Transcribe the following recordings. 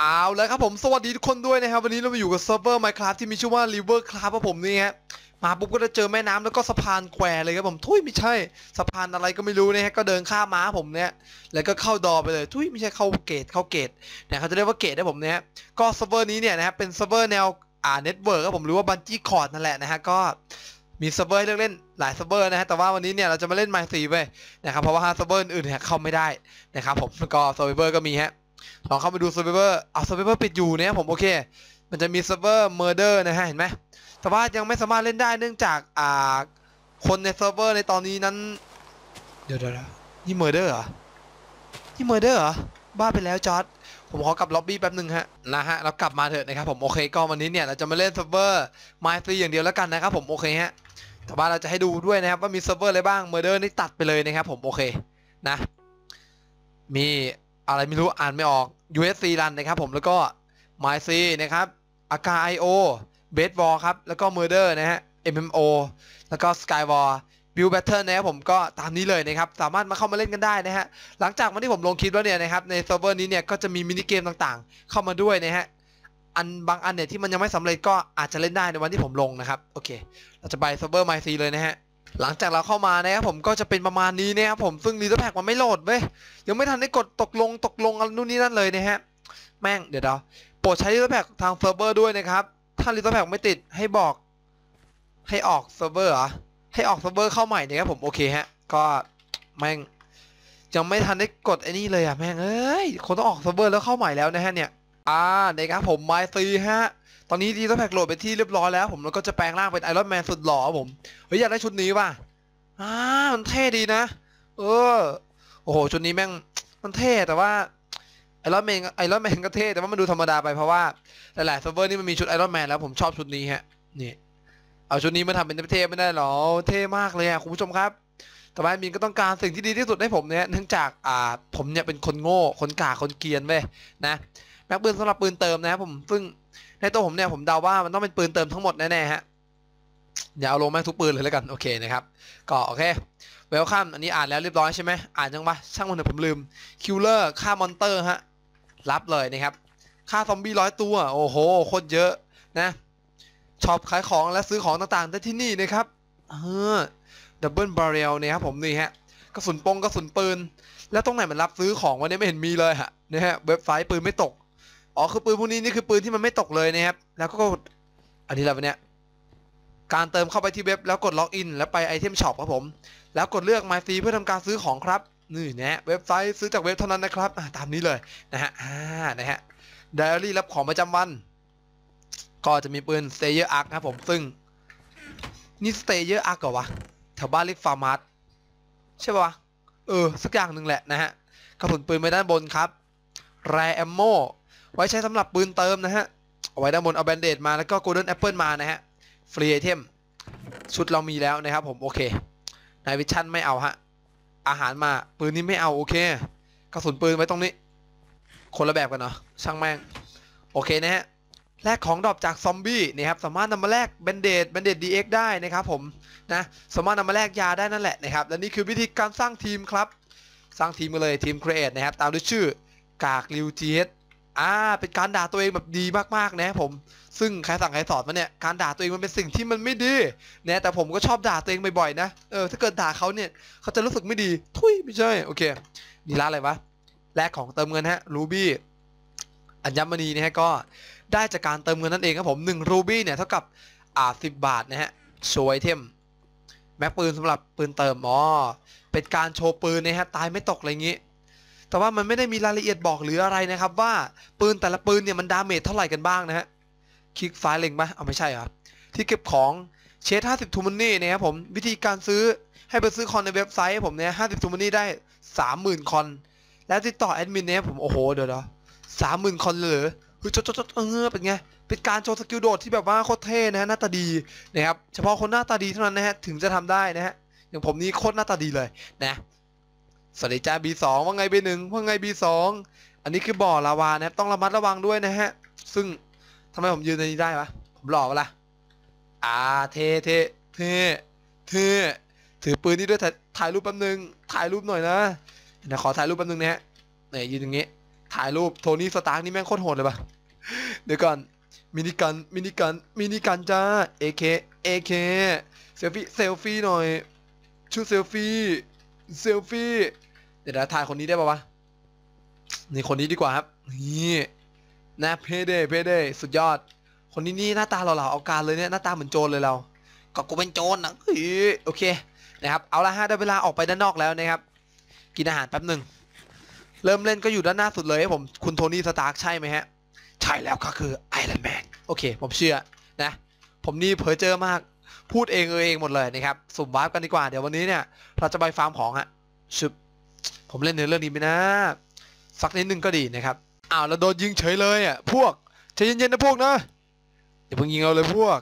เอาแล้วครับผมสวัสดีทุกคนด้วยนะครับ วันนี้เรามาอยู่กับเซิร์ฟเวอร์ Minecraft ที่มีชื่อว่า River Craft ครับผมนี่ฮะมาปุ๊บก็จะเจอแม่น้ำแล้วก็สะพานแควเลยครับผมทุยไม่ใช่สะพานอะไรก็ไม่รู้นะฮะก็เดินข้ามม้าผมเนี่ยแล้วก็เข้าดอไปเลยทุยไม่ใช่เข้าเกตเข้าเกตเนี่ยเขาจะเรียกว่าเกตนะผมเนี่ยก็เซิร์ฟเวอร์นี้เนี่ยนะฮะเป็นเซิร์ฟเวอร์แนวอ่าเน็ตเวิร์กครับผมหรือว่าบันจี้คอร์ดนั่นแหละนะฮะก็มีเซิร์ฟเวอร์ให้เลือกเล่นหลายเซิร์ฟเวอร์นะฮะ แต่ว่าวันนี้เนี่ยเราจะมาเล่นไมซีไปนะครับ เพราะว่าเซิร์ฟเวอร์อื่นเนี่ยเข้าไม่ได้นะครับผมก็เซิร์ฟเวอร์ก็มีฮะ ลองเข้าไปดู Survivor เอา Survivor ปิดอยู่เนี่ยผมโอเค มันจะมี Server Murder นะฮะ เห็นไหมแต่ว่ายังไม่สามารถเล่นได้เนื่องจากอ่าคนในเซิร์ฟเวอร์ในตอนนี้นั้น เดี๋ยวเดี๋ยวเดี๋ยวนี่ Murder เหรอ นี่ Murder เหรอ บ้าไปแล้วจอร์ดผมขอกลับล็อบบี้แป๊บหนึ่งฮะนะฮะเรากลับมาเถอะนะครับผมโอเคก็วันนี้เนี่ยเราจะมาเล่นเซิร์ฟเวอร์ My 3อย่างเดียวแล้วกันนะครับผมโอเคฮะแต่ว่าเราจะให้ดูด้วยนะครับว่ามีเซิร์ฟเวอร์อะไรบ้าง Murder นี่ตัดไปเลยนะครับผมโอเคนะ มี อะไรไม่รู้อ่านไม่ออก USC รันนะครับผมแล้วก็ MyC นะครับ AKIO b a s e b a l l ครับ แล้วก็ Murder นะฮะ MMO แล้วก็ Skywar Build Battle นะครับผมก็ตามนี้เลยนะครับ สามารถมาเข้ามาเล่นกันได้นะฮะ หลังจากวันที่ผมลงคลิปแล้วเนี่ยนะครับ ในเซิร์ฟเวอร์นี้เนี่ย ก็จะมีมินิเกมต่างๆ เข้ามาด้วยนะฮะ อันบางอันเนี่ยที่มันยังไม่สำเร็จก็อาจจะเล่นได้ในวันที่ผมลงนะครับ โอเค เราจะไปเซิร์ฟเวอร์ MyC เลยนะฮะ หลังจากเราเข้ามานะครับผมก็จะเป็นประมาณนี้นะครับผมซึ่งรีเทอร์แพ็กมันไม่โหลดเว้ยยังไม่ทันได้กดตกลงตกลงอะไรนู่นนี่นั่นเลยนะฮะแม่งเดี๋ยวเราโปรดใช้รีเทอร์แพ็กทางเซิร์ฟเวอร์ด้วยนะครับถ้ารีเทอร์แพ็กไม่ติดให้บอกให้ออกเซิร์ฟเวอร์เหรอให้ออกเซิร์ฟเวอร์เข้าใหม่นะครับผมโอเคฮะก็แม่งยังไม่ทันได้กดไอ้นี่เลยอะแม่งเอ้ยคนต้องออกเซิร์ฟเวอร์แล้วเข้าใหม่แล้วนะฮะเนี่ยอ่านะครับผมไมซีฮะ ตอนนี้ดีเทอร์แพ็กโหลดไปที่เรียบร้อยแล้วผมแล้วก็จะแปลงร่างเป็นไอรอนแมนสุดหล่อผมเฮ้ยอยากได้ชุดนี้ว่ะอ่ามันเท่ดีนะ เออ โอ้โหชุดนี้แม่งมันเท่แต่ว่าไอรอนแมนไอรอนแมนก็เท่แต่ว่ามันดูธรรมดาไปเพราะว่าหลายๆเซิร์ฟเวอร์นี่มันมีชุดไอรอนแมนแล้วผมชอบชุดนี้ฮะนี่เอาชุดนี้มาทำเป็นเท่ไม่ได้หรอเท่มากเลยอะคุณผู้ชมครับแต่ว่ามินก็ต้องการสิ่งที่ดีที่สุดให้ผมเนี่ยเนื่องจากอ่าผมเนี่ยเป็นคนโง่คนกาคนเกียนเว้ยนะแม็กปืนสำหรับปืนเติมนะครับผมซึ่ง ในตัวผมเนี่ยผมเดาว่ามันต้องเป็นปืนเติมทั้งหมดแน่ๆฮะเดี๋ยวเอาลงแม่งทุกปืนเลยแล้วกันโอเคนะครับก็โอเคเวลคัมอันนี้อ่านแล้วเรียบร้อยใช่ไหมอ่านยังปะช่างมันเถอะผมลืมคิลเลอร์ฆ่ามอนเตอร์ฮะรับเลยนะครับฆ่าซอมบี้ร้อยตัว โอ้โหโคตรเยอะนะช็อปขายของและซื้อของต่างๆ ได้ที่นี่นะครับเออดับเบิลบาร์เรลเนี่ยครับผมนี่ฮะกระสุนปงกระสุนปืน แล้วตรงไหนมันรับซื้อของวันนี้ไม่เห็นมีเลยฮะนะฮะเว็บไซต์ปืนไม่ตก อ๋อคือปืนพวกนี้นี่คือปืนที่มันไม่ตกเลยนะครับ แล้วก็อันนี้อะไรวเนี่ยการเติมเข้าไปที่เว็บแล้วกดล็อกอินแล้วไปไอเทมช็อปครับผม แล้วกดเลือก My Free เพื่อทำการซื้อของครับนี่นะเว็บไซต์ซื้อจากเว็บเท่านั้นนะครับตามนี้เลยนะฮะอ่านะฮะไดอารี่รับของประจำวัน ก็จะมีปืน Stayer Arc ครับผมซึ่งนี่ Stayer Arc เหรอวะแถวบ้านเรียกฟาร์มัสใช่ปะวะเออ สักอย่างหนึ่งแหละนะฮะกระสุนปืนไปด้านบนครับแรแอมโม ไว้ใช้สำหรับปืนเติมนะฮะ เอาไว้ด้านบนเอาแบนเดดมาแล้วก็โกลเด้นแอปเปิลมานะฮะ ฟรีไอเทม ชุดเรามีแล้วนะครับผม โอเคนายวิชั่นไม่เอาฮะ อาหารมาปืนนี้ไม่เอาโอเคกระสุนปืนไว้ตรงนี้ คนละแบบกันเนาะช่างแม่ง โอเคนะฮะแลกของดรอปจากซอมบี้นะครับสามารถนำมาแลกแบนเดดแบนเดดดีเอ็กได้นะครับผมนะสามารถนำมาแลกยาได้นั่นแหละนะครับและนี่คือวิธีการสร้างทีมครับ สร้างทีมกันเลยทีมครีเอทนะครับตามด้วยชื่อกากริวจีเอส อ่า เป็นการด่าตัวเองแบบดีมากๆนะผม ซึ่งใครสั่งใครสอนมาเนี่ย การด่าตัวเองมันเป็นสิ่งที่มันไม่ดีนะแต่ผมก็ชอบด่าตัวเองบ่อยๆนะ เออ ถ้าเกิดด่าเขาเนี่ยเขาจะรู้สึกไม่ดี ทุยไม่ใช่ โอเค นี่ร้านอะไรวะ แลกของเติมเงินฮะ รูบี้อัญมณีนะฮะ ก็ได้จากการเติมเงินนั่นเองครับผม1รูบี้เนี่ยเท่ากับ อ่า10บบาทนะฮะ โชว์ไอเทม แม็กปืนสำหรับปืนเติม อ๋อ เป็นการโชว์ปืนนะฮะ ตายไม่ตกอะไรอย่างงี้ แต่ว่ามันไม่ได้มีรายละเอียดบอกหรืออะไรนะครับ ว่าปืนแต่ละปืนเนี่ยมันดาเมจเท่าไหร่กันบ้างนะฮะคลิกซ้ายเล็งปะเอาไม่ใช่เหรอที่เก็บของเชส50ทูมันนี่นะครับผมวิธีการซื้อให้ไปซื้อคอนในเว็บไซต์ผมเนี่ย50ทูมันนี่ได้30,000คอน แล้วติดต่อแอดมินเนี่ยผมโอ้โหเดี๋ยวเดี๋ยวสามหมื่นคอนเลยเหรอเฮ้ยจดจดจเออเป็นไงเป็นการโชว์สกิลโดดที่แบบว่าโคตรเท่นะฮะหน้าตาดีนะครับเฉพาะคนหน้าตาดีเท่านั้นนะฮะถึงจะทำได้นะฮะอย่างผมนี่โคตรหน้าตาดีเลยนะ สวัสดีจ้า B2 ว่าไง B1 ว่าไง B2 อันนี้คือบ่อลาวานะครับต้องระมัดระวังด้วยนะฮะ ซึ่งทำไมผมยืนในนี้ได้วะ ผมหล่อปะล่ะอ่าเทเทเทเทถือปืนนี่ด้วยถ่ายถ่ายรูปแป๊บนึง ถ่ายรูปหน่อยนะเดี๋ยวขอถ่ายรูปแป๊บนึงนะฮะเนี่ยยืนอย่างงี้ ถ่ายรูปโทนี่สตาร์กนี่แม่งโคตรโหดเลยปะเดี๋ยวก่อน มินิกัน มินิกัน มินิกันจ้า AK AK เซลฟี่ เซลฟี่หน่อย ชุดเซลฟี่ เซลฟี่ ดี๋ยวนะถ่ายคนนี้ได้ปะวะนี่คนนี้ดีกว่าครับ นี่นะเพเดเพเดสุดยอด คนนี้นี่หน้าตาหล่อๆเอาการเลยเนี่ยหน้าตาเหมือนโจรเลยเรา ก็กูเป็นโจรนะเฮ้ยโอเคนะครับ เอาละฮะได้เวลาออกไปด้านนอกแล้วนะครับ กินอาหารแป๊บหนึ่งเริ่มเล่นก็อยู่ด้านหน้าสุดเลยให้ผมคุณโทนี่สตาร์กใช่ไหมฮะ ใช่แล้วก็คือไอรอนแมนโอเค ผมเชื่อนะ ผมนี่เผลอเจอมากพูดเองเออเองหมดเลยนะครับ สุ่มวาร์ปกันดีกว่าเดี๋ยววันนี้เนี่ย เราจะไปฟาร์มของฮะชึบ ผมเล่นเนื้อเรื่องนี้ไปนะ สักนิดนึงก็ดีนะครับอ้าวแล้วโดนยิงเฉยเลยอะพวกใจเย็นๆนะพวกนะอย่าเพิ่งยิงเราเลยพวก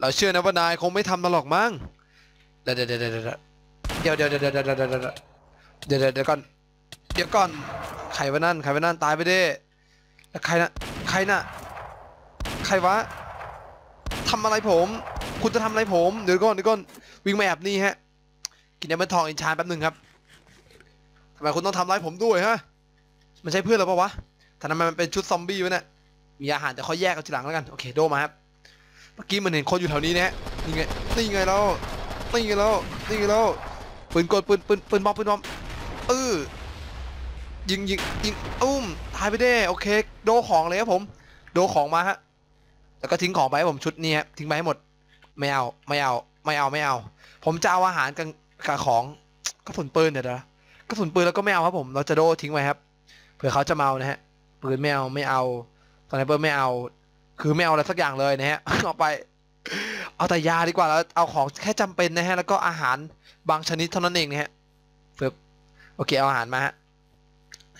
เราเชื่อนะว่านายคงไม่ทำมันหรอกมั้งเดี๋ยวเดี๋ยวเดี๋ยวเดี๋ยวเดี๋ยวเดี๋ยวเดี๋ยวเดี๋ยวเดี๋ยวเดี๋ยวเดี๋ยวเดี๋ยวเดี๋ยวเดี๋ยวก่อนเดี๋ยวก่อนใครวะนั่นใครวะนั่นตายไปดิแล้วใครนะใครน่ะใครวะทำอะไรผม คุณจะทำอะไรผมเดี๋ยวก่อนเดี๋ยวก่อนวิ่งมาแอบนี่ฮะกินแอปเปิลทองอินชานแป๊บหนึ่งครับ ทำไมคุณต้องทำร้ายผมด้วยฮะ มันใช่เพื่อนเราปะวะถ้าทำไมมันเป็นชุดซอมบี้วะเนี่ย มีอาหารแต่เขาแยกกันทีหลังแล้วกัน โอเค โดมาครับ เมื่อกี้มันเห็นคนอยู่แถวนี้นะฮะนี่ไง นี่ไงเรานี่ไงเรานี่ไงเราปืนกดปืนปืนปืนบอมปืนบอมเออยิงยิงยิงอุ้มตายไปได้ โอเค โดของเลยครับผม โดของมาฮะ แล้วก็ทิ้งของไปให้ผมชุดนี้ครับทิ้งไปให้หมด ไม่เอา ไม่เอา ไม่เอา ไม่เอา ผมจะเอาอาหารกับกับของกระสุนปืนเดี๋ยวนะ กระสุนปืนแล้วก็ไม่เอาครับผม เราจะโดทิ้งไว้ครับ เผื่อเขาจะเมานะฮะ ปืนไม่เอาไม่เอาสไนเปอร์ไม่เอา คือไม่เอาอะไรสักอย่างเลยนะฮะ เอาไป เอาแต่ยาดีกว่าแล้วเอาของแค่จำเป็นนะฮะ แล้วก็อาหารบางชนิดเท่านั้นเองนะฮะเฟิบโอเคเอาอาหารมาฮะ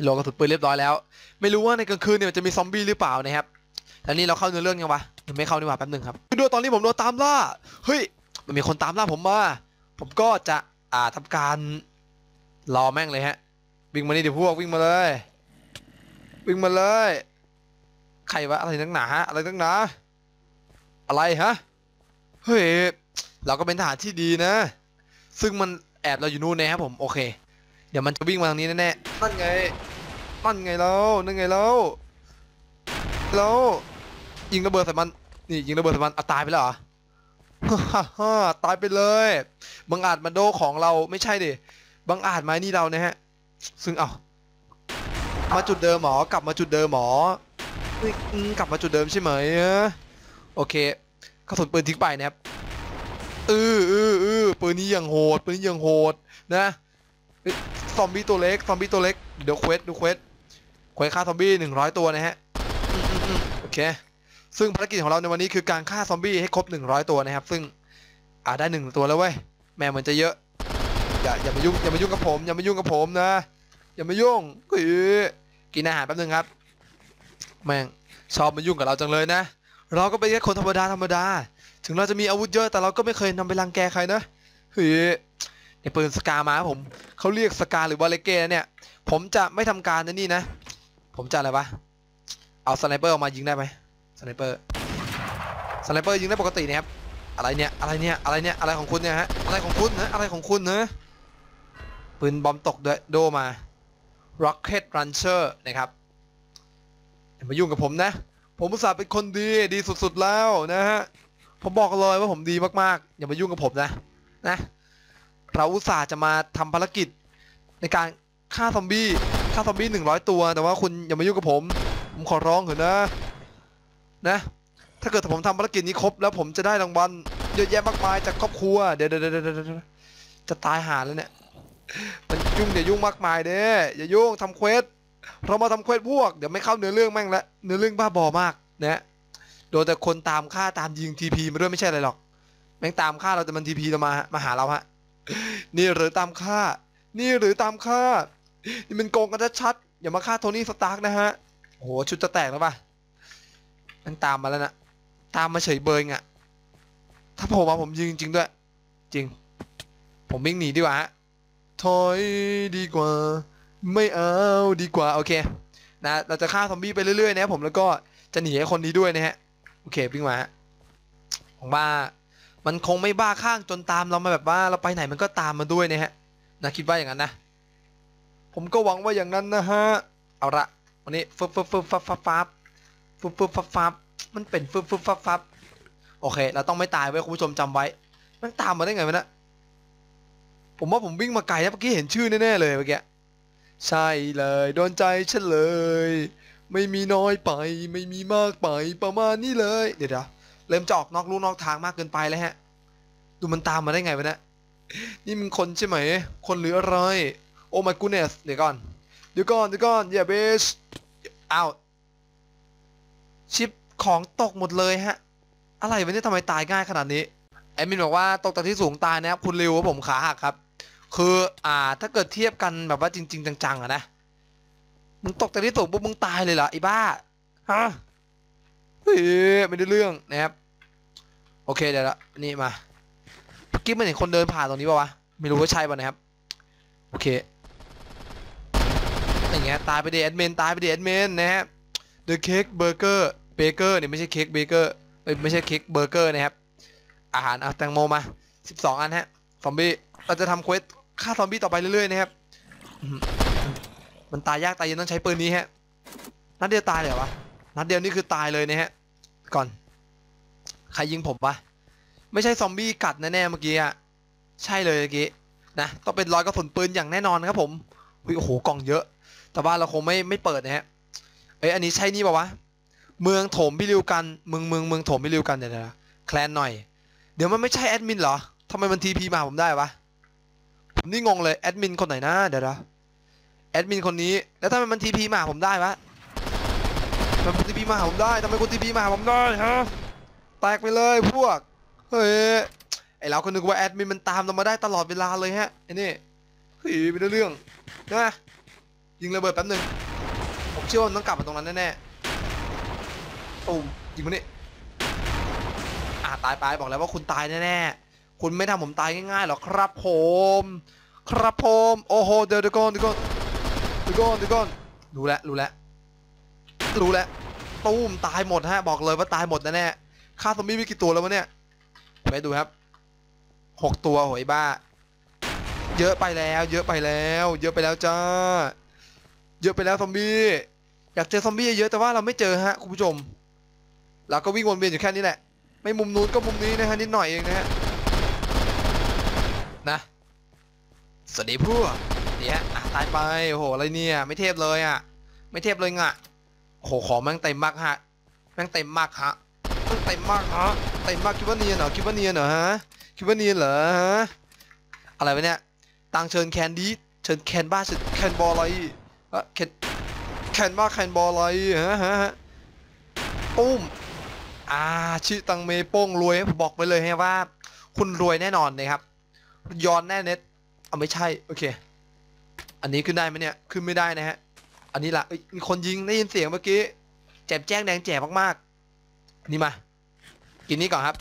โหลกระสุนปืนเรียบร้อยแล้ว ไม่รู้ว่าในกลางคืนเนี่ยจะมีซอมบี้หรือเปล่านะครับแต่นี่เราเข้าเนื้อเรื่องยังวะไม่เข้าดีกว่าแป๊บหนึงครับดูตอนนี้ผมโดนตามล่า เฮ้ย มันมีคนตามล่าผมมา ผมก็จะอ่าทำการ รอแม่งเลยฮะ วิ่งมานี่เดี๋ยวพวกวิ่งมาเลย วิ่งมาเลย ใครวะอะไรนักหนาฮะอะไรนักหนา อะไรฮะ เฮ้ย เราก็เป็นทหารที่ดีนะ ซึ่งมันแอบเราอยู่นู่นนะครับผม โอเค เดี๋ยวมันจะวิ่งมาทางนี้แน่ๆนั่นไง นั่นไงเรานั่นไงเราแล้วยิงระเบิดใส่มัน นี่ยิงระเบิดใส่มันอะตายไปแล้วเหรอฮ่าฮ่าตายไปเลย บังอาจมาโดของเราไม่ใช่ดิ บังอาจไหมนี่เรานะฮะ ซึ่งเอ้ามาจุดเดิมหมอกลับมาจุดเดิมหมอกลับมาจุดเดิมใช่ไหมโอเคกระสุนปืนทิ้งไปนะครับเออเออเออปืนนี้ยังโหดปืนนี้ยังโหดนะซอมบี้ตัวเล็กซอมบี้ตัวเล็กเดี๋ยวเควสดูเควสเควสฆ่าซอมบี้หนึ่งร้อยตัวนะฮะโอเคซึ่งภารกิจของเราในวันนี้คือการฆ่าซอมบี้ให้ครบ100ตัวนะครับ ซึ่งอ่าได้หนึ่งตัวแล้วเว้ยแม่เหมือนจะเยอะ อย่าอย่ามายุ่งอย่ามายุ่งกับผมอย่ามายุ่งกับผมนะ อย่ามายุ่งเฮ้ยกินอาหารแป๊บนึงครับ แม่งชอบมายุ่งกับเราจังเลยนะ เราก็เป็นแค่คนธรรมดาธรรมดา ถึงเราจะมีอาวุธเยอะแต่เราก็ไม่เคยนำไปรังแกใครนะเฮ้ยในปืนสกามาครับผมเขาเรียกสกาหรือวาเลเก้เนี่ย ผมจะไม่ทำการนะนี่นะ ผมจะอะไรวะเอาสไนเปอร์ออกมายิงได้ไหมสไนเปอร์สไนเปอร์ยิงได้ปกตินะครับอะไรเนี่ยอะไรเนี่ยอะไรเนี่ยอะไรของคุณเนี่ยฮะอะไรของคุณนะอะไรของคุณนะ ปืนบอมตกด้วยโดมา Rocket Launcher นะครับอย่ามายุ่งกับผมนะ ผมอุตส่าห์เป็นคนดีดีสุดๆแล้วนะฮะ ผมบอกเลยว่าผมดีมากๆ อย่ามายุ่งกับผมนะนะ เราอุตส่าห์จะมาทำภารกิจในการฆ่าซอมบี้ฆ่าซอมบี้หนึ่งร้อยตัว แต่ว่าคุณอย่ามายุ่งกับผม ผมขอร้องเถอะนะ นะ ถ้าเกิดผมทำภารกิจนี้ครบ แล้วผมจะได้รางวัลเยอะแยะมากมายจากครอบครัว เดี๋ยวเดี๋ยวเดี๋ยวเดี๋ยวเดี๋ยวจะตายหาแล้วเนี่ย มันยุ่งเดี๋ยวยุ่งมากมายเด้อย่ายุ่งทำเควสเรามาทำเควสพวกเดี๋ยวไม่เข้าเนื้อเรื่องแม่งละเนื้อเรื่องบ้าบอมากนะโดนแต่คนตามฆ่าตามยิงทีพีมาด้วยไม่ใช่อะไรหรอก แม่งตามฆ่าเราแต่มันทีพีเรามามาหาเราฮะนี่หรือตามฆ่า นี่หรือตามฆ่า นี่มันโกงกันชัดๆอย่ามาฆ่าโทนี่สตาร์กนะฮะโอ้โหชุดจะแตกแล้วป่ะมันตามมาแล้วนะตามมาเฉยเบยงอะถ้าผมมาผมยิงจริงด้วย จริง ผมวิ่งหนีดีกว่าฮะ ถอยดีกว่า ไม่เอาดีกว่า โอเค นะ เราจะฆ่าซอมบี้ไปเรื่อยๆนะครับผมแล้วก็จะหนีไอ้คนนี้ด้วยนะฮะ โอเควิ่งมาผมว่ามันคงไม่บ้าข้างจนตามเรามาแบบว่าเราไปไหนมันก็ตามมาด้วยนะฮะ นะคิดว่าอย่างนั้นนะ ผมก็หวังว่าอย่างนั้นนะฮะ เอาละวันนี้ฟึบฟึบฟึบฟับฟับฟับฟึบฟึบฟับฟับมันเป็นฟึบฟึบฟับฟับโอเค เราต้องไม่ตายไว้คุณผู้ชมจำไว้ มันตามมาได้ไงวะเนะ ผมว่าผมวิ่งมาไกลนะเมื่อกี้เห็นชื่อแน่ๆเลยเมื่อกี้ใช่เลยโดนใจฉันเลย ไม่มีน้อยไป ไม่มีมากไปประมาณนี้เลย เดี๋ยวเดเริ่มจะออกนอกลู่นอกทางมากเกินไปแล้วฮะ ดูมันตามมาได้ไงวะเนะนี่มันคนใช่ไหม คนหรืออะไร โอ้ my goodness เดี๋ยวก่อนเดี๋ยวก่อนเดี๋ยวก่อนอย่าเบสอ้าวชิปของตกหมดเลยฮะ อะไรวะเนี่ยทำไมตายง่ายขนาดนี้แอดมินบอกว่าตกจากที่สูงตายนะครับคุณริวว่าผมขาหักครับ คืออ่าถ้าเกิดเทียบกันแบบว่าจริง ๆ จังๆอะนะ มึงตกจากที่สูงปุ๊บมึงตายเลยเหรอไอ้บ้า ฮะ เฮ้ยไม่ได้เรื่องนะครับ โอเคเดี๋ยวละนี่มาเมื่อกี้มันเห็นคนเดินผ่านตรงนี้ป่าวะ ไม่รู้ว่าใช่ป่ะนะครับ โอเค อย่างเงี้ยตายไปเดแอดเมนตายไปเดแอดเมนนะฮะ The Cake Burger Baker เนี่ยไม่ใช่เค้กเบเกอร์ไม่ใช่เค้กเบอร์เกอร์นะครับ อาหารเอะแตงโมมา 12 อันฮะ ซอมบี้เราจะทำเควส ฆ่าซอมบี้ต่อไปเรื่อยๆนะครับมันตายยากตายย็นต้องใช้ปืนนี้ฮะนัดเดียวตายเลยเหรอวะนัดเดียวนี่คือตายเลยนะฮะก่อนใครยิงผมปะไม่ใช่ซอมบี้กัดแน่ๆเมื่อกี้อะใช่เลยเมื่อกี้นะต้องเป็นรอยกระสุนปืนอย่างแน่นอนครับผมโอ้โหกล่องเยอะ แต่ว่าเราคงไม่ไม่เปิดนะฮะเอ้ยอันนี้ใช่นี่ปะวะเมืองโถมพิริวกันเมืองเมืองเมืองโถมพิริวกันเดี๋ยวนะแคลนหน่อย เดี๋ยวมันไม่ใช่แอดมินเหรอทำไมมันทีพีมาผมได้วะ นี่งงเลยแอดมินคนไหนนะเดี๋ยวนะแอดมินคนนี้ แล้วทำไมมันทีพีมาหาผมได้วะทำไมทีพีมาหาผมได้ทำไมคนทีพีมาหาผมได้ฮะแตกไปเลยพวกเฮ้ยไอเราก็นึกว่าแอดมินมันตามเรามาได้ตลอดเวลาเลยฮะไอ้นี่เฮ้ยไม่ได้เรื่องนะยิงระเบิดแป๊บหนึงผมเชื่อว่ามันต้องกลับมาตรงนั้นแน่ๆตูมยิงมันนี่อ่าตายไปบอกแล้วว่าคุณตายแน่ๆคุณไม่ทำผมตายง่ายๆหรอกครับผม ครับผมโอ้โหเดี๋ยวเดี๋ยวก่อนเดี๋ยวก่อนเดี๋ยวก่อนเดี๋ยวก่อนรู้แล้วรู้แล้วรู้แล้วตูมตายหมดฮะบอกเลยว่าตายหมดแน่ๆฆ่าซอมบี้ไปกี่ตัวแล้ววะเนี่ยไปดูครับหกตัวโหยบ้า เยอะไปแล้ว เยอะไปแล้ว เยอะไปแล้วจ้า เยอะไปแล้วซอมบี้อยากเจอซอมบี้เยอะแต่ว่าเราไม่เจอฮะคุณผู้ชมเราก็วิ่งวนเวียนอยู่แค่นี้แหละ ไม่มุมนู้นก็มุมนี้นะฮะนิดหน่อยเองนะฮะ สวัสดีพวกเนี่ยะตายไปโอ้โหอะไรเนี่ยไม่เทพเลยอะ ไม่เทพเลยอะโอ้โหของแม่งเต็มมากฮะแม่งเต็มมากฮะแม่งเต็มมากฮะเต็มมากคิดว่าเนียนเหรอคิดว่าเนียนเหรอฮะคิดว่าเนียนเหรอฮะอะไรวะเนี่ยตังเชิญแคนดี้เชิญแคนบ้าเชิญแคนบอลอะไรอะแคนแคนบ้าแคนบอลอะไรฮะฮะฮะปุ้มอ่าชื่อตังเมโป้งรวยผมบอกไปเลยฮะว่า คุณรวยแน่นอนนะครับย้อนแน่เน็ต เอาไม่ใช่โอเค อันนี้ขึ้นได้ไหมเนี่ยขึ้นไม่ได้นะฮะ อันนี้ล่ะมีคนยิงได้ยินเสียงเมื่อกี้แจ่มแจ้งแดงแจ่มมากๆ นี่มา กินนี้ก่อนครับ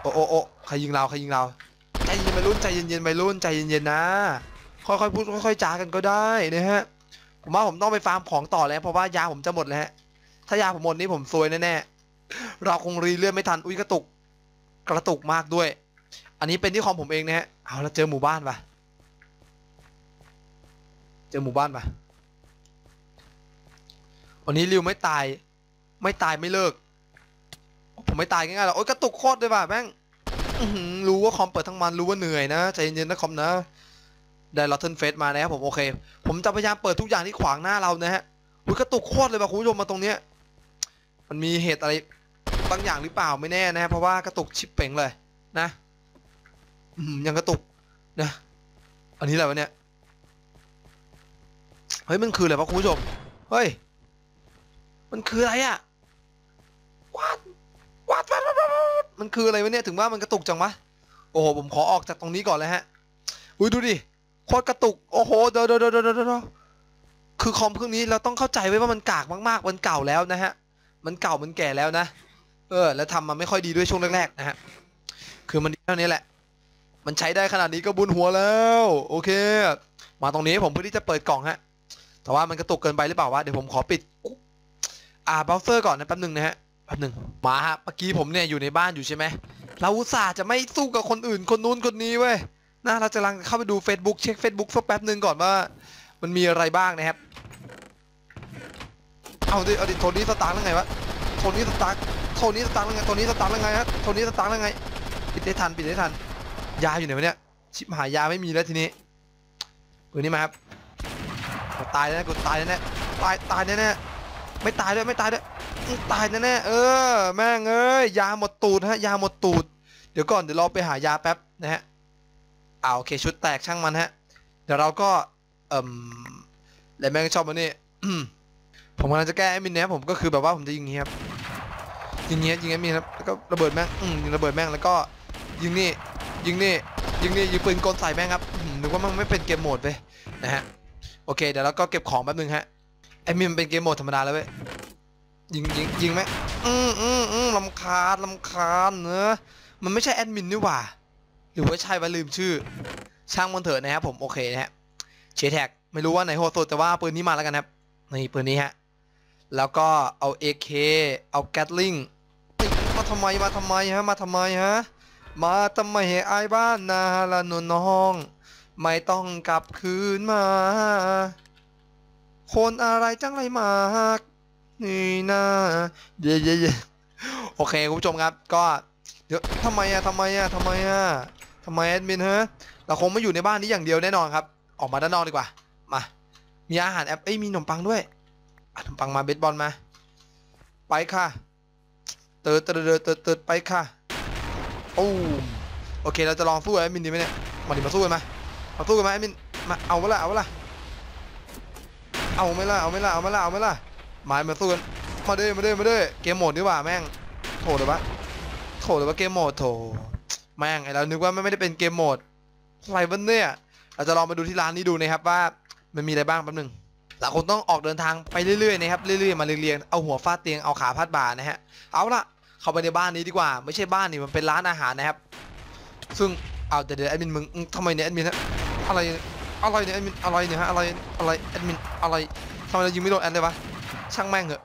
โอ้โอโอใครยิงเราใครยิงเราใจเย็นไปรุ่นใจเย็นๆไปรุ่นใจเย็นๆนะ ค่อยๆพูดค่อยๆจากันก็ได้นะฮะผมว่าผมต้องไปฟาร์มของต่อแล้วเพราะว่ายาผมจะหมดแล้วฮะถ้ายาผมหมดนี่ผมซวยแน่ๆเราคงรีเลื่อนไม่ทันอุ้ยกระตุก กระตุกมากด้วย อันนี้เป็นที่คอมผมเองนะฮะเอาแล้วเจอหมู่บ้านปะ เจอหมู่บ้านปะวันนี้ริวไม่ตาย ไม่ตายไม่เลิก ผมไม่ตายง่ายๆหรอกโอ๊ยกระตุกโคตรเลยว่ะแม่งรู้ว่าคอมเปิดทั้งมันรู้ว่าเหนื่อยนะใจเย็นๆนะคอมนะ ได้ลอตเทนเฟสมานะครับผมโอเค ผมจะพยายามเปิดทุกอย่างที่ขวางหน้าเรานะฮะอุ้ยกระตุกโคตรเลยว่ะคุณผู้ชมมาตรงเนี้ย มันมีเหตุอะไรบางอย่างหรือเปล่าไม่แน่นะเพราะว่ากระตุกชิปเป่งเลย นะยังกระตุกนะ อันนี้อะไรวะเนี่ย ฮ้ยมันคืออะไรวะคุณผู้ชม เฮ้ย มันคืออะไรอะวัดวัดวัดวัดวัดมันคืออะไรวะเนี่ยถึงว่ามันกระตุกจังวะ โอ้โหผมขอออกจากตรงนี้ก่อนเลยฮะ อุ้ยดูดิโคตรกระตุก โอ้โหเดี๋ยวเดี๋ยวเดี๋ยวเดี๋ยวเดี๋ยวคือคอมเครื่องนี้เราต้องเข้าใจไว้ว่ามันกากมากๆ มันเก่าแล้วนะฮะ มันเก่ามันแก่แล้วนะ เออ แล้วทำมาไม่ค่อยดีด้วยช่วงแรกๆนะฮะ คือมันดีเท่านี้แหละ มันใช้ได้ขนาดนี้ก็บุญหัวแล้ว โอเค มาตรงนี้ผมเพื่อที่จะเปิดกล่องฮะ แต่ว่ามันกระตุกเกินไปหรือเปล่าวะเดี๋ยวผมขอปิด อ่าเบราว์เซอร์ก่อนนะแป๊บหนึ่งนะฮะแป๊บหนึ่งมาฮะเมื่อกี้ผมเนี่ยอยู่ในบ้านอยู่ใช่ไหมเราอุตส่าห์จะไม่สู้กับคนอื่นคนนู้นคนนี้เว้ยนะเราจะลังเข้าไปดู Facebook เช็ค Facebook สักแป๊บหนึ่งก่อนว่า มันมีอะไรบ้างนะครับ เอาดิเอาดิโทนี่สตาร์ทแล้วไงวะโทนี่สตาร์ทโทนี่สตาร์ทแล้วไงโทนี่สตาร์ทแล้วไงฮะโทนี่สตาร์ทแล้วไงปิดได้ทันปิดได้ทันยาอยู่ไหนวะเนี่ยชิบหายยาไม่มีแล้วทีนี้ปืนนี้มาครับ ตายแน่กูตายแน่ตายตายแน่ๆไม่ตายด้วยไม่ตายด้วยตายแน่ๆเออ แม่งเอ้ยยาหมดตูดฮะยาหมดตูด เดี๋ยวก่อนเดี๋ยวเราไปหายาแป๊บนะฮะเอาโอเคชุดแตกช่างมันฮะ เดี๋ยวเราก็เอ่มแล้วแม่งชอบมันนี่ผมกำลังจะแก้แอดมินเนี้ยผมก็คือแบบว่าผมจะยิงอย่างงี้ครับยิงเงี้ยยิงแอดมินครับแล้วก็ระเบิดแม่งอืมยิงระเบิดแม่งแล้วก็ยิงนี่ยิงนี่ยิงนี่ยิงปืนกลใส่แม่งครับอืมนึกว่ามันไม่เป็นเกมโหมดไปนะฮะ โอเค เดี๋ยวเราก็เก็บของแป๊บนึงฮะแอดมินมันเป็นเกมโหมดธรรมดาแล้วเว้ยยิงยิงยิงไหมอืมอืมอืมลำคาญลำคาญเนอะมันไม่ใช่แอดมินนี่หว่า หรือว่าใช่ว่าลืมชื่อ ช่างมันเถอะนะครับผมโอเคนะฮะเชแท็กไม่รู้ว่าไหนโหดสุดแต่ว่าปืนนี้มาแล้วกันครับนี่ปืนนี้ฮะแล้วก็เอา AK เอาแกตลิงมาทำไมมาทำไมฮะมาทำไมฮะมาทำไมให้อายบ้านนาละหนนน้อง ไม่ต้องกลับคืนมา คนอะไรจังไรมากนี่นะเย่เย่เย่โอเคคุณผู้ชมครับก็เดี๋ยวทำไมอะทำไมอะทำไมอะทำไมแอดมินฮะเราคงไม่อยู่ในบ้านนี้อย่างเดียวแน่นอนครับ ออกมาด้านนอกดีกว่า มา มีอาหารแอปเอ้ยมีขนมปังด้วยขนมปังมาเบสบอลมา ไปค่ะ เติร์ดเติร์ดเติร์ดเติร์ดเติร์ดไปค่ะโอ้โอเคเราจะลองสู้แอดมินดีไหมเนี่ยมาดิมาสู้กันมา มาสู้กันมาแอดมินมาเอาเวละเอาเวละเอาไม่ละเอาไม่ละเอาไม่ละเอาไม่ละหมายมาสู้กันมาเด้มาเด้มาเด้เกมโหมดดีกว่าแม่งโถเดี๋ยวะโถเดี๋ยววะเกมโหมดโถแม่งไอเรานึกว่าไม่ได้เป็นเกมโหมดอะไรบ้างเนี่ยเราจะลองมาดูที่ร้านนี้ดูนะครับว่ามันมีอะไรบ้างแป๊บนึงเราคงต้องออกเดินทางไปเรื่อยๆนะครับเรื่อยๆมาเรียงๆเอาหัวฟาดเตียงเอาขาพาดบ่านะฮะเอาละเข้าไปในบ้านนี้ดีกว่า ไม่ใช่บ้านนี่มันเป็นร้านอาหารนะครับ ซึ่งเอาเดี๋ยวเดี๋ยวแอดมินมึงทำไมเนี่ยแอดมินฮะ อะไรอะไรเนี่ยแอดมินอะไรเนี่ยฮะอะไรอะไรแอดมินอะไรทำไมเรายิงไม่โดนแอดเลยวะช่างแม่งเหอะ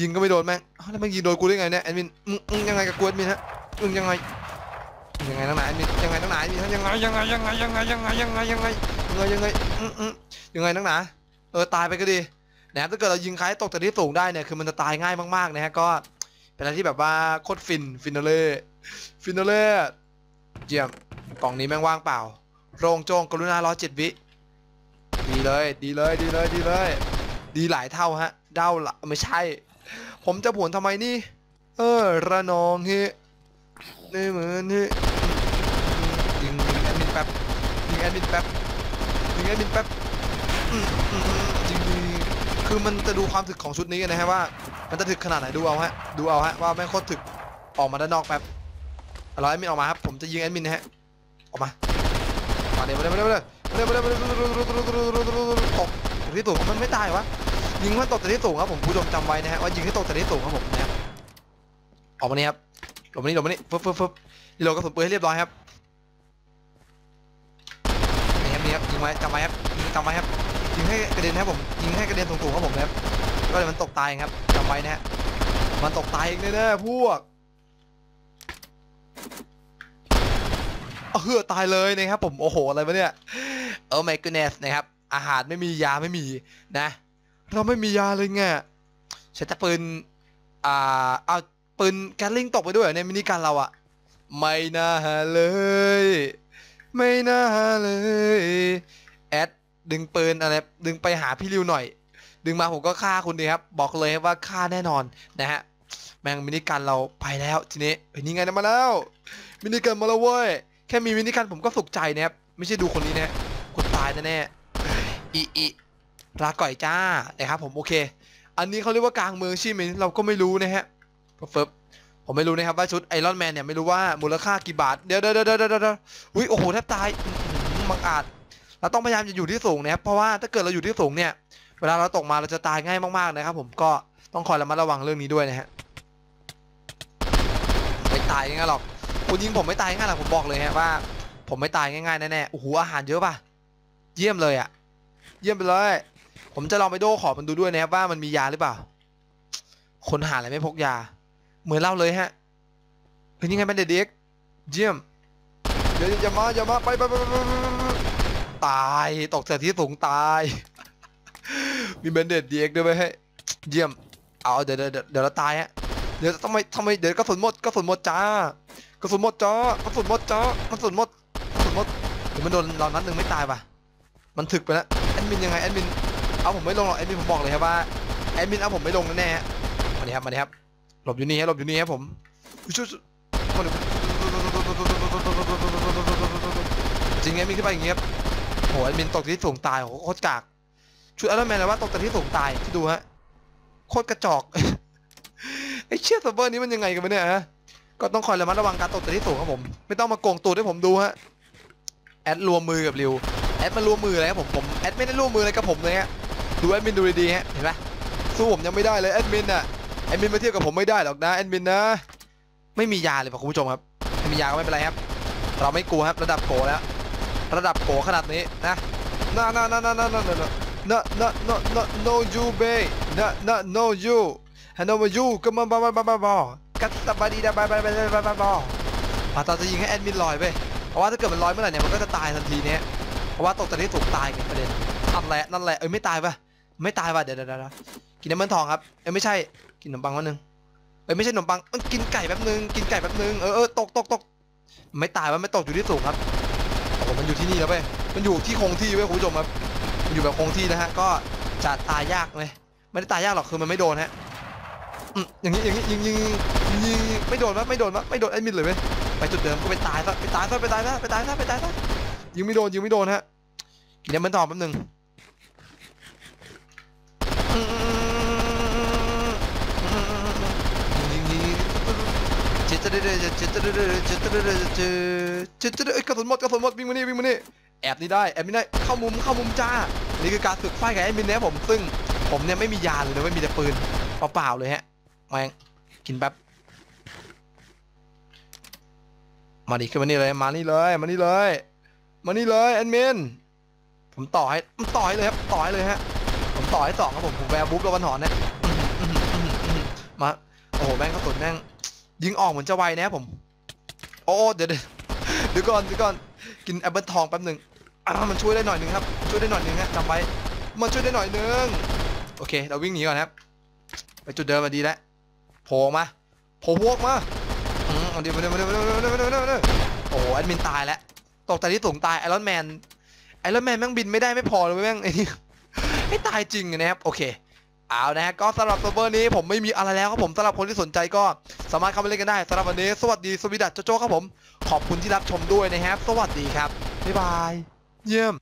ยิงก็ไม่โดนแม่งแล้วแม่งยิงโดนกูได้ไงเนี่ยแอดมินมึงมึงยังไงกับกูแอดมินฮะมึงยังไงยังไงตั้งไหนแอดมินยังไงตั้งไหนแอดมินยังไงยังไงยังไงยังไงยังไงยังไงยังไงยังไงยังไงยังไงตั้งไหนเออตายไปก็ดีนะครับถ้าเกิดเรายิงใครตกจากที่สูงได้เนี่ยคือมันจะตายง่ายมากๆนะฮะก็เป็นอะไรที่แบบว่าโคตรฟินฟินาเล่ฟินาเล่เยี่ยมกล่องนี้แม่งว่างเปล่า โรงโจงกรุณารอเจ็ดวิ ดีเลย ดีเลย ดีเลย ดีเลย ดีหลายเท่าฮะ เด้าละไม่ใช่ ผมจะผวนทำไมนี่ เออ ระนองเฮ้นี่เหมือนนี่ยิงยิงแอดมินแป๊บยิงแอดมินแป๊บยิงแอดมินแป๊บอืมอืมอืมจริงคือมันจะดูความถึกของชุดนี้กันนะฮะว่า มันจะถึกขนาดไหนดูเอาฮะ ดูเอาฮะว่าแม่งโคตรถึกออกมาด้านนอกแป๊บเอาล่ะแอดมินออกมาครับ ผมจะยิงแอดมินนะฮะ ออกมา มาเดี๋ยมาเดี๋ยมาเดี๋ยมาเดี๋ยมาเดี๋ยมาเดี๋ยตกจากที่สูงมันไม่ตายวะยิงมันตกจากที่สูงครับผมผู้ชมจำไว้นะฮะว่ายิงให้ตกจากที่สูงครับผมนะออกมานี่ครับหลบมานี่หลบมานี่ฟึบฟึบฟึบรีโหลดกระสุนปืนให้เรียบร้อยครับนี่ครับนี่ครับยิงไว้จำไว้ครับยิงจำไว้ครับยิงให้กระเด็นครับผมยิงให้กระเด็นสูงๆครับผมนะครับก็เลยมันตกตายครับจำไว้นะฮะมันตกตายเองแน่ๆพวก เอาเหือตายเลยนะครับผมโอ้โหอะไรวะเนี่ยเออ my goodness นะครับอาหารไม่มียาไม่มีนะ เราไม่มียาเลยไงใช้แต่ปืนอ่าเอาปืนแกลลิงตกไปด้วยในมินิกันเราอะไม่น่าเลย ไม่น่าเลยแอดดึงปืนอะไรดึงไปหาพี่ริวหน่อย ดึงมาผมก็ฆ่าคุณดีครับ บอกเลยว่าฆ่าแน่นอนนะฮะแมงมินิกันเราไปแล้วทีนี้เฮ้ยนี่ไงนะมาแล้วมินิกันมาแล้วเว้ย แค่มีมินิกันผมก็สุขใจนะครับไม่ใช่ดูคนนี้นะคุณตายแน่ๆอีอีลาก่อยจ้านะครับผมโอเค อันนี้เขาเรียกว่ากลางเมืองใช่ไหมเราก็ไม่รู้นะฮะเฟิบผมไม่รู้นะครับว่าชุดไอรอนแมนเนี่ยไม่รู้ว่ามูลค่ากี่บาท เดี๋ยวเดี๋ยวเดี๋ยวเดี๋ยวเดี๋ยวอุ้ยโอ้โหแทบตายอื้อหือบังอาจเราต้องพยายามจะอยู่ที่สูงนะครับเพราะว่าถ้าเกิดเราอยู่ที่สูงเนี่ย เวลาเราตกมาเราจะตายง่ายมากๆนะครับ ผมก็ต้องคอยระมัดระวังเรื่องนี้ด้วยนะฮะไม่ตายง่ายหรอก คุณยิงผมไม่ตายง่ายหรอกผมบอกเลยฮะว่า ผมไม่ตายง่ายๆแน่ๆโอ้โหอาหารเยอะป่ะ เยี่ยมเลยอะเยี่ยมไปเลย ผมจะลองไปโดขอมันดูด้วยนะครับว่ามันมียาหรือเปล่า คนหาอะไรไม่พกยา เหมือนเล่าเลยฮะเฮ้ยนี่ไงเป็นเด็กเยี่ยมเดี๋ยวอย่ามาอย่ามาไปไปไปไปไปไปตายตกจากที่สูงตาย มีเบนเดดดีเอ็กด้วยไหมให้เยี่ยมเอาเดี๋ยวเดี๋ยวเดี๋ยวเราตายฮะ เดี๋ยวทำไมทำไมเดี๋ยวกระสุนหมดกระสุนหมดจ้ากระสุนหมดจ้ากระสุนหมดจ้ากระสุนหมดกระสุนหมดเดี๋ยวมันโดนเรานัดหนึ่งไม่ตายป่ะมันถึกไปแล้วแอดมินยังไงแอดมินเอาผมไม่ลงหรอกแอดมินผมบอกเลยครับว่าแอดมินเอาผมไม่ลงแน่ๆฮะมาดิครับมาดิครับหลบอยู่นี่ฮะหลบอยู่นี่ครับผมอุ๊ยช่วยช่วยมาดิจริงแอดมินขึ้นไปอย่างเงี้ยโหแอดมินตกที่สูงตายโหโคตรกากชุดอัลแมนเลยว่าตกจากที่สูงตายที่ดูฮะโคตรกระจอก ไอ้เชี่ยเซิร์ฟเวอร์นี้มันยังไงกันวะเนี่ยฮะก็ต้องคอยระมัดระวังการตกแต่ที่สูงครับผม ไม่ต้องมาโกงตูดให้ผมดูฮะแอดรวมมือกับริวแอดมารวมมืออะไรครับผมผมแอดไม่ได้รวมมืออะไรกับผมเลยฮะดูแอดมินดูดีๆฮะเห็นไหมสู้ผมยังไม่ได้เลยแอดมินอะแอดมินมาเทียบกับผมไม่ได้หรอกนะแอดมินนะ ไม่มียาเลยป่ะคุณผู้ชมครับไม่มียาก็ไม่เป็นไรครับ เราไม่กลัวครับระดับโกแล้ว ระดับโกขนาดนี้นะน่าน่าน่าน่าน่าน่าน่าน่า no no no no no you babe no no no you hello you ก็มาบ้าบาบาบาบ้ากัสบาดีดาบาบาบาบาบาบ้าอาตาจะยิงให้แอดมินลอยไปเพราะว่าถ้าเกิดมันลอยเมื่อไหร่เนี่ยมันก็จะตายทันทีเนี้ยเพราะว่าตกจากที่สูงตายไงประเด็นนั่นแหละนั่นแหละเอ้ยไม่ตายปะไม่ตายปะเดี๋ยวเดี๋ยวเดี๋ยวกินน้ำมันทองครับเอ้ยไม่ใช่กินขนมปังวันนึงเอ้ยไม่ใช่ขนมปังมันกินไก่แป๊บนึงกินไก่แป๊บนึงเออเออตกตกตกไม่ตายว่าไม่ตกอยู่ที่สูงครับโอ้มันอยู่ที่นี่แล้วเว้ยมันอยู่ที่คงที่เว้ยคุณผู้ชมครับอยู่แบบคงที่นะฮะก็จะตายยากเลยไม่ได้ตายยากหรอกคือมันไม่โดนฮะ อย่างนี้อย่างนี้ยิงยิงยิงไม่โดนวะไม่โดนวะไม่โดนไอ้มิดเลยเว้ไปจุดเดิมก็ไปตายซะไปตายซะไปตายซะไปตายซะไปตายซะยิงไม่โดนยิงไม่โดนฮะเดี๋ยวมันตอบแป๊บนึงจิตเดจิตเดจิตเดจิตเจกระสุนหมดกระสุนหมดวิ่งมานี่วิ่งมานี่แอบนี่ได้แอบนี่ได้เข้ามุมเข้ามุมจ้านี่คือการฝึกไฟกับไอ้มินนะผมซึ่งผมเนี่ยไม่มียาเลยไม่มีแต่ปืนเปล่าๆเลยฮะ แมงกินแป๊บ มาดิขึ้นมานี่เลย มานี่เลย มานี่เลย มานี่เลยแอดมิน ผมต่อให้ผมต่อให้เลยครับ ต่อให้เลยฮะ ผมต่อให้สองครับผม ผมแวร์บุ๊บแล้ววันหอนเนี่ยมา โอ้โห แม่งกระสุนแม่ง ยิงออกเหมือนจะไวนะผม โอ้เดี๋ยวเดี๋ยวเดี๋ยวก่อนเดี๋ยวก่อน กินแอปเปิลทองแป๊บหนึ่งอ่ามันช่วยได้หน่อยหนึ่งครับ ช่วยได้หน่อยหนึ่งฮะจำไว้ มันช่วยได้หน่อยหนึ่งโอเค เราวิ่งหนีก่อนครับ ไปจุดเดิมมาดีแล้ว โผล่มาโผล่พวกมาอืมเอาเดี๋ยวมาเดี๋ยวมาเดี๋ยวมาเดี๋ยวมาเดี๋ยวมาเดี๋ยวมาเดี๋ยวโอ้โหแอดมินตายแล้วตกแต่ที่สูงตายไอรอนแมนไอรอนแมนแม่งบินไม่ได้ไม่พอเลยแม่งไอ้นี่ให้ตายจริงนะครับโอเคเอานะฮะก็สำหรับเซิร์ฟเวอร์นี้ผมไม่มีอะไรแล้วครับผมสำหรับคนที่สนใจก็สามารถเข้ามาเล่นกันได้สำหรับวันนี้ สวัสดีสวีดัตโจโจ้ครับผม ขอบคุณที่รับชมด้วยนะครับ สวัสดีครับ บ๊ายบาย เยี่ยม